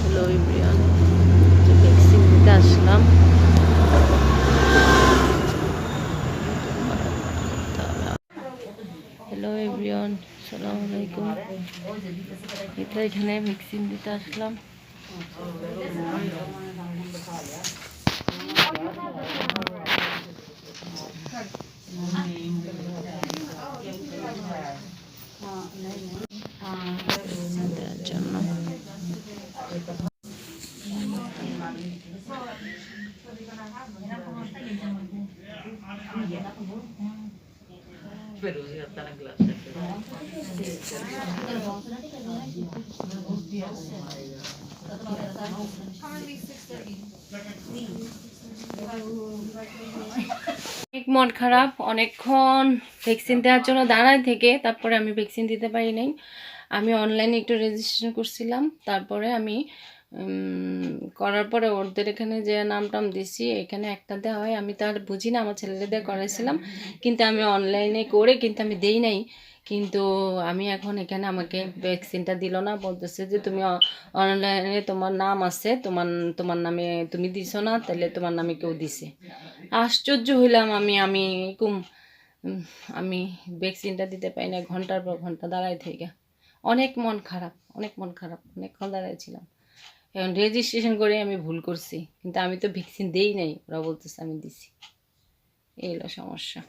Hello everyone যে vaccine দিতে আসলাম আলাইকুম এটা এখানে ভ্যাকসিন দিতে আসলাম। দেওয়ার জন্য অনেক মন খারাপ, অনেকক্ষণ ভ্যাকসিন দেওয়ার জন্য দাঁড়ায় থেকে, তারপরে আমি ভ্যাকসিন দিতে পারি নাই। আমি অনলাইনে একটু রেজিস্ট্রেশন করছিলাম। তারপরে আমি করার পরে ওদের এখানে যে নাম টাম দিছি, এখানে একটা দেওয়া হয়, আমি তার বুঝি না, আমার ছেলেদের করাইছিলাম। কিন্তু আমি অনলাইনে করে কিন্তু আমি দেই নাই। কিন্তু আমি এখন এখানে আমাকে ভ্যাকসিনটা দিল না, বলতেছে যে তুমি অনলাইনে তোমার নাম আছে, তোমার তোমার নামে তুমি দিছো না, তাহলে তোমার নামে কেউ দিছে। আশ্চর্য হইলাম আমি আমি এরকম আমি ভ্যাকসিনটা দিতে পারি না, ঘণ্টার পর ঘণ্টা দাঁড়ায় থেকে। অনেক মন খারাপ, অনেক মন খারাপ অনেকক্ষণ দাঁড়াইছিলাম এখন রেজিস্ট্রেশন করে আমি ভুল করছি, কিন্তু আমি তো ভ্যাকসিন দেই নাই, ওরা বলতেছে আমি দিছি। এই হলো সমস্যা।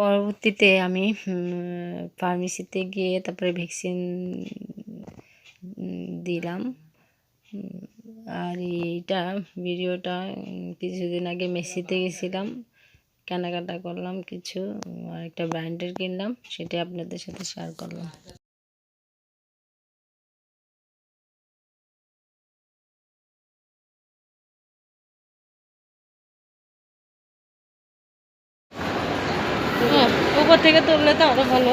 পরবর্তীতে আমি ফার্মেসিতে গিয়ে তারপরে ভ্যাকসিন দিলাম। আর এইটা, ভিডিওটা কিছুদিন আগে মেসিতে গেছিলাম। কেনাকাটা করলাম কিছু একটা ব্র্যান্ডের কিনলাম সেটি আপনাদের সাথে শেয়ার করলাম। হ্যাঁ, উপর থেকে তুললে তো আরও ভালো।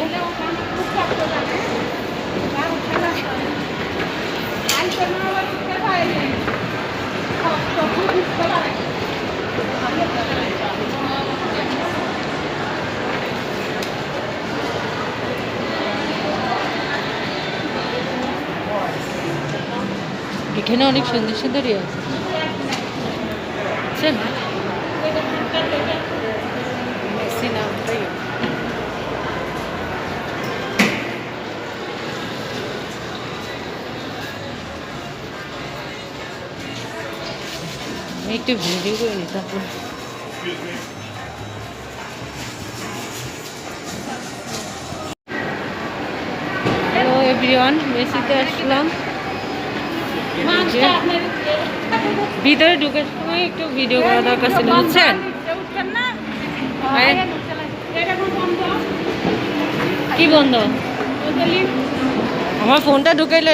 এখানে অনেক সুন্দর সুন্দরই আছে। একটু ভিডিও করে তারপর। এভরিওয়ান মেসিতে আসলাম। ভিতরে ঢুকে সময় একটু ভিডিও করা দরকার ছিল বুঝছেন? হ্যাঁ? কি বন্ধ? আমার ফোনটা ঢুকাইলে